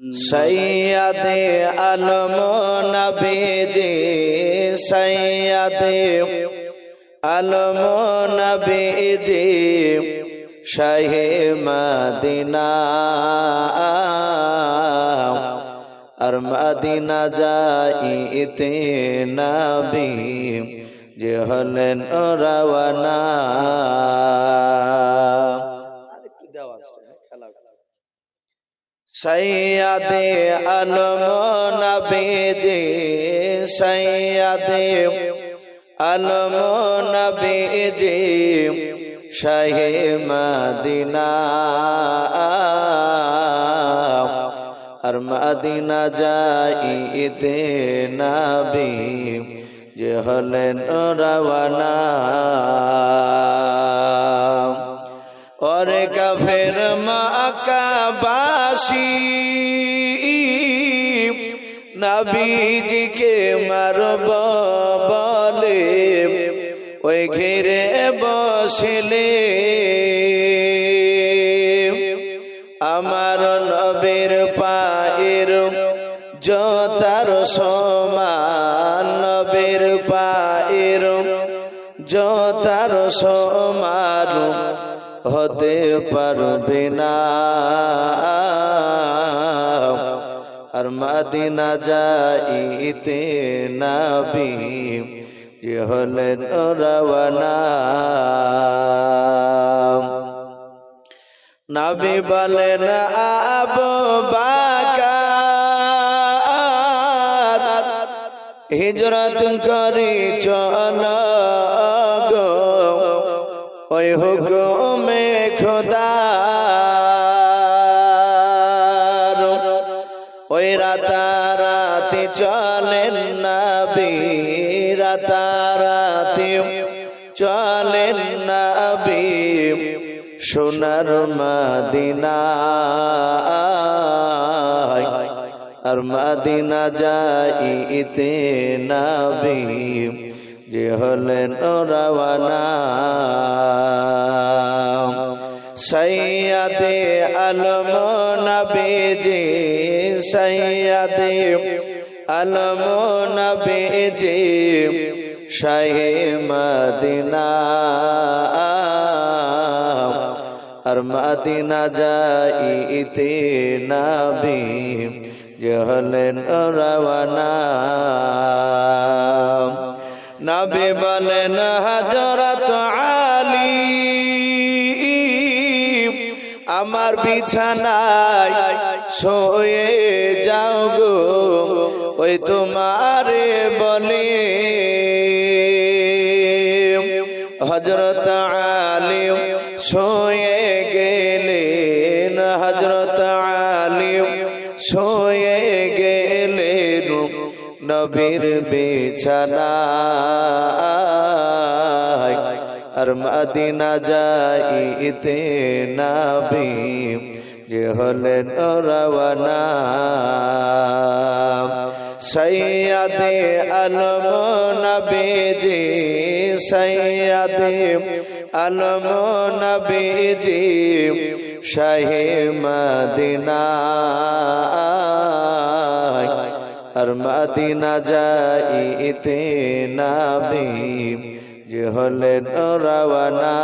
সৈয়দে আলম নবীজি, সৈয়দে আলম নবীজি, শাহে মদিনা, আর মদিনা যাইতে নবী, যে হলেন রাওয়ানা সৈয়দে আলম নবীজি, সৈয়দে আলম নবীজি, শাহে মদিনা, আর মদিনা যাইতে নবী যে হলেন রাওয়ানা। মাকাবাসী নবীজিকে মারব বলে। ওই ঘিরে বসলে আমার নবীর পায়ের জতার সমান, নবীর পায়ের জতার সমান। হতে পারবে না। আর মাদিনা যাইতে নাবি যে হলেন রাওয়ানা। নাবি বলেন, আব বাকার, হিজরত করি চল গো? ওই হুকুমে ওই রাতারাতি চলেন নবী রাতারাতি চলেন নবী সোনার মদিনা আর মাদিনা মদিনা যাইতে নবী যে হলেন রাওয়ানা সৈয়দে আলম নবীজি, সৈয়দে আলম নবীজি, শাহে মদিনা। আর মদিনা যাইতে নবী যে হলেন রাওয়ানা। নবী বলেন হজরত আলী। আমার বিছানায় শোয়ে যাও গো, ওই তোমারে বলে। হজরত আলী শোয়ে গেলেন হজরত আলী শোয়ে গেলেন নবীর বিছানা আর মদিনা যাইতে নাবি যে হলেন রাওয়ানা। সৈয়দে আলম নবীজি, সৈয়দে আলম নবীজি, শাহে মদিনা। আর মদিনা যাইতে নাবি হলেন রাওয়ানা।